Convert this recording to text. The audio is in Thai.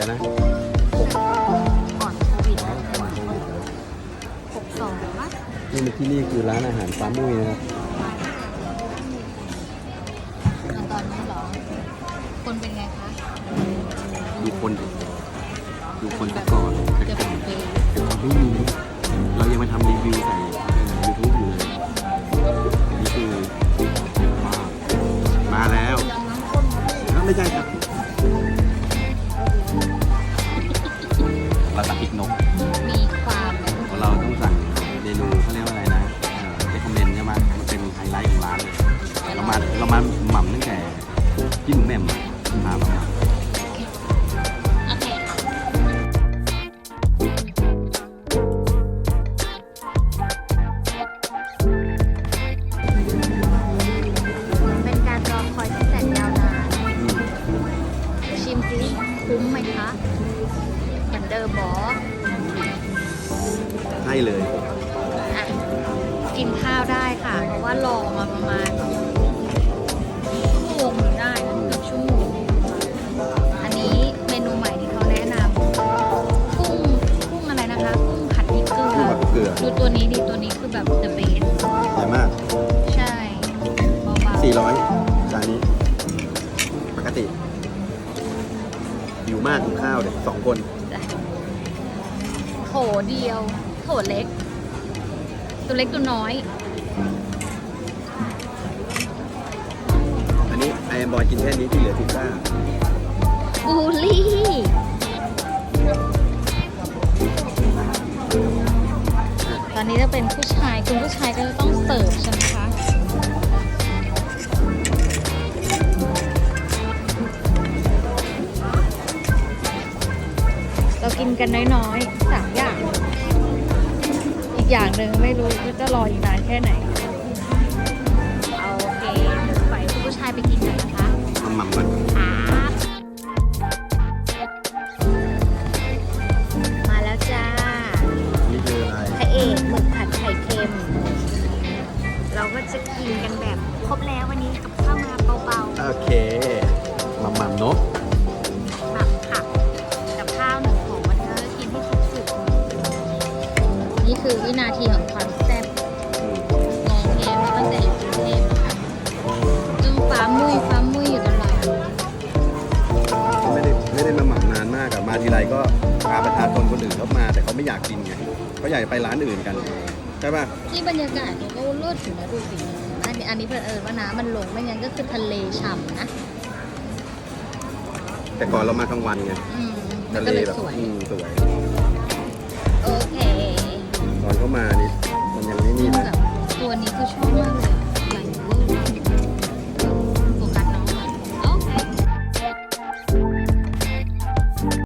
แล้วนะหกก่อนโควิดประมาณโควิดแล้วหกสองมั้งนี่มันที่นี่คือร้านอาหารฟ้ามุ้ยนะครับตอนนี้เหรอ คนเป็นไงคะดูคนดิดูคนแต่ก่อนจะแต่ก่เป็อนนปีแต่ก่อนไม่มีเรายังมาทำรีวิวใส่ยูทูบอยู่เลยอันนี้คือมามาแล้วยังน้ำข้นอ้าวไม่ใช่ครับ เราตัดพริกนกมีความแบบของเราต้องสั่งเมนูเขาเรียกว่าอะไรนะเรคคอมเมนใช่ไหมมันเป็นไฮไลท์ของร้านเลยเรามาเรามาหม่ำตั้งแต่พี่หนุ่มแหม่มมามาโอเคเป็นการรอคอยที่แสนยาวนานอืมชิมซิคุ้มไหมคะเหมือนเดิมบอ ให้เลย อะกินข้าวได้ค่ะ เพราะว่ารอมาประมาณชั่วโมงหนึ่งได้นะเกือบชั่วโมง อันนี้เมนูใหม่ที่เขาแนะนำกุ้งกุ้งอะไรนะคะกุ้งผัดพริกเกลืกุ้งอผัดเกลือ ดูตัวนี้ดิตัวนี้คือแบบ the best ใหญ่มาก ใช่เบา400จานนี้ ปกติหิวมากกินข้าวเด็กสองคนๆจ้ะโถเดียว โถเล็ก ตัวเล็กตัวน้อย อันนี้ไอแอมบอยกินแค่นี้ที่เหลือพิซซ่าบูลลี่ตอนนี้จะเป็นผู้ชาย คุณผู้ชายก็จะต้องเสิร์ฟใช่ไหมคะเรากินกันน้อยๆสามอย่าง อีกอย่างหนึ่งไม่รู้ว่าจะรออีกนานแค่ไหน เอาโอเคปล่อยคุณผู้ชายไปกินกันนะคะทำหม่ำก่อนครับมาแล้วจ้า นี่คืออะไรพระเอกหมึกผัดไข่เค็ม เราก็จะกินกันแบบครบแล้ววัน นี่คือวินาทีของความแซ่บอืมมองเกมมาตั้งแต่อยู่กรุงเทพค่ะจงฟ้ามุ้ยฟ้ามุ้ยอยู่ตลอดไม่ได้ไม่ได้มาหม่ำนานมากอะมาทีไรก็พาประชาชนคนอื่นเขามา แต่เขาไม่อยากกินไงเขาอยากไปร้านอื่นกันใช่ป่ะที่บรรยากาศมันก็เลิศอยู่นะดูสิอันนี้อันนี้เพื่อนเออว่าน้ำมันลงไม่งั้นก็คือทะเลฉ่ำนะแต่ก่อนเรามากลางวันไงอืมมัทะนเลก็เลยแบบสวย อืมสวย